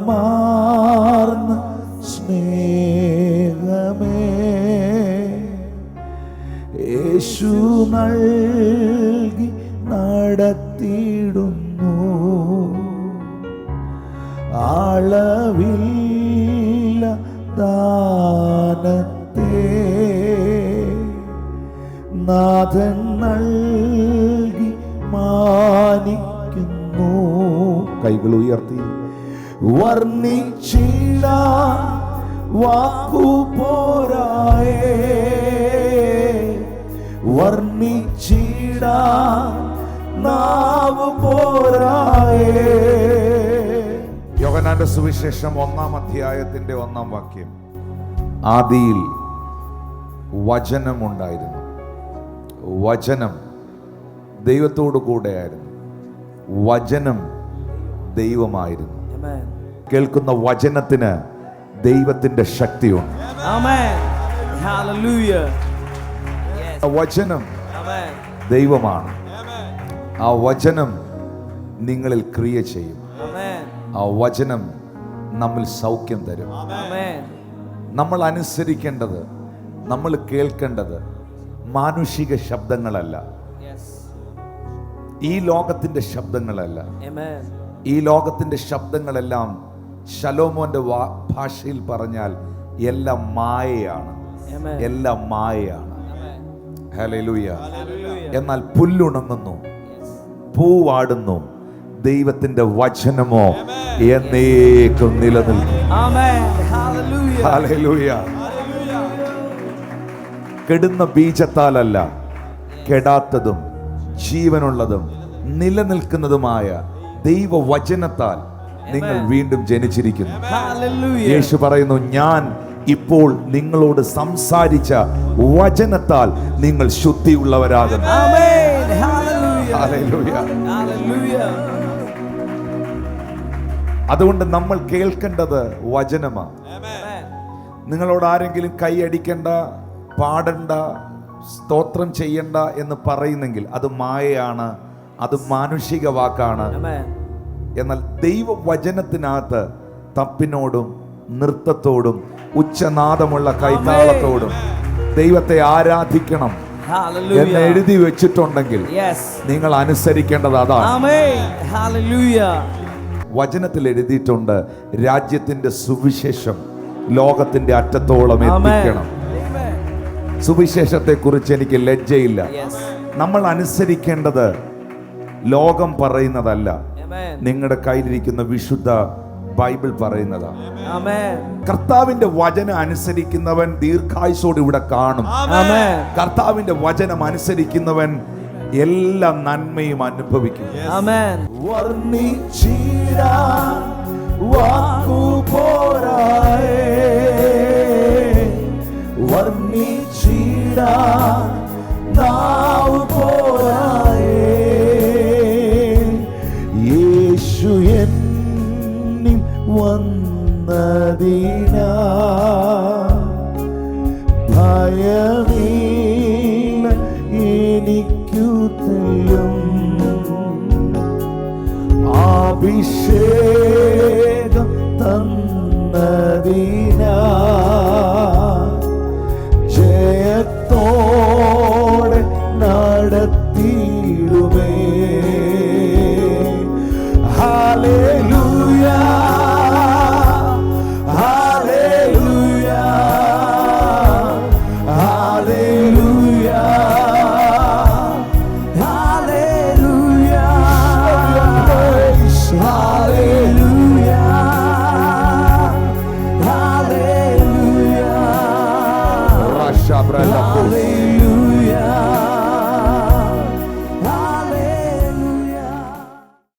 സ്നേഹമാർന്ന സ്നേഹമേ. യേശു നൽകി നടത്തിയിടുന്നു. അളവില്ല ദാനത്തെ. നാഥൻ നൽകി മാനിക്കുന്നു. കൈകൾ ഉയർത്തി. വർണിച്ചില്ല വാക്കു പോരായേ. വർണിച്ചിട നാവ് പോരായേ. യോഗനാന്റെ സുവിശേഷം ഒന്നാം അധ്യായത്തിന്റെ ഒന്നാം വാക്യം. ആദിയിൽ വചനമുണ്ടായിരുന്നു. വചനം ദൈവത്തോടു കൂടെയായിരുന്നു വചനം ദൈവമായിരുന്നു. Amen. കേൾക്കുന്ന വചനത്തിന് ദൈവത്തിന്റെ ശക്തിയുണ്ട് വചനം. ദൈവമാണ് ആ വചനം നിങ്ങളിൽ ക്രിയ ചെയ്യും. ആ വചനം നമ്മൾ സൗഖ്യം തരും. നമ്മൾ അനുസരിക്കേണ്ടത് നമ്മൾ കേൾക്കേണ്ടത് മാനുഷിക ശബ്ദങ്ങളല്ല. ഈ ലോകത്തിന്റെ ശബ്ദങ്ങളല്ല. ഈ ലോകത്തിന്റെ ശബ്ദങ്ങളെല്ലാം ശലോമോന്റെ ഭാഷയിൽ പറഞ്ഞാൽ എല്ലാം മായയാണ്. എല്ലാം മായയാണ്. Hallelujah. എന്നാൽ പുല്ലുണങ്ങുന്നു. പൂവാടുന്നു. ദൈവത്തിന്റെ വചനമോ എന്നേക്കും നിലനിൽക്കും. കെടുന്ന ബീജത്താലല്ല കെടാത്തതും ജീവനുള്ളതും നിലനിൽക്കുന്നതുമായ ദൈവവചനത്താൽ നിങ്ങൾ വീണ്ടും ജനിച്ചിരിക്കുന്നു. യേശു പറയുന്നു ഞാൻ ഇപ്പോൾ നിങ്ങളോട് സംസാരിച്ച വചനത്താൽ നിങ്ങൾ ശുദ്ധിയുള്ളവരാകുന്നു. അതുകൊണ്ട് നമ്മൾ കേൾക്കേണ്ടത് വചനമാണ്. നിങ്ങളോട് ആരെങ്കിലും കൈയടിക്കണ്ട പാടണ്ട സ്തോത്രം ചെയ്യണ്ട എന്ന് പറയുന്നെങ്കിൽ അത് മായയാണ് അത് മാനുഷിക വാക്കാണ്. എന്നാൽ ദൈവവചനത്തിനകത്ത് തപ്പിനോടും നൃത്തത്തോടും ഉച്ചനാദമുള്ള കൈതാളത്തോടും ദൈവത്തെ ആരാധിക്കണം എന്ന് എഴുതി വെച്ചിട്ടുണ്ടെങ്കിൽ. നിങ്ങൾ അനുസരിക്കേണ്ടത് അതാണ്. വചനത്തിൽ എഴുതിയിട്ടുണ്ട് രാജ്യത്തിന്റെ സുവിശേഷം ലോകത്തിന്റെ അറ്റത്തോളം എത്തിക്കണം Amen. സുവിശേഷത്തെ കുറിച്ച് എനിക്ക് ലജ്ജയില്ല. നമ്മൾ അനുസരിക്കേണ്ടത് ലോകം പറയുന്നതല്ല. നിങ്ങളുടെ കയ്യിലിരിക്കുന്ന വിശുദ്ധ ബൈബിൾ പറയുന്നതാണ്. കർത്താവിന്റെ വചനം അനുസരിക്കുന്നവൻ ദീർഘായുസോട് ഇവിടെ കാണും. കർത്താവിന്റെ വചനം അനുസരിക്കുന്നവൻ എല്ലാ നന്മയും അനുഭവിക്കും. വർണിച്ചിട നാവ് പോരായേ വന്നതിനാ ഭയമില്ല എനിക്കു തെല്ലും അഭിഷേകം തന്നതിനാ.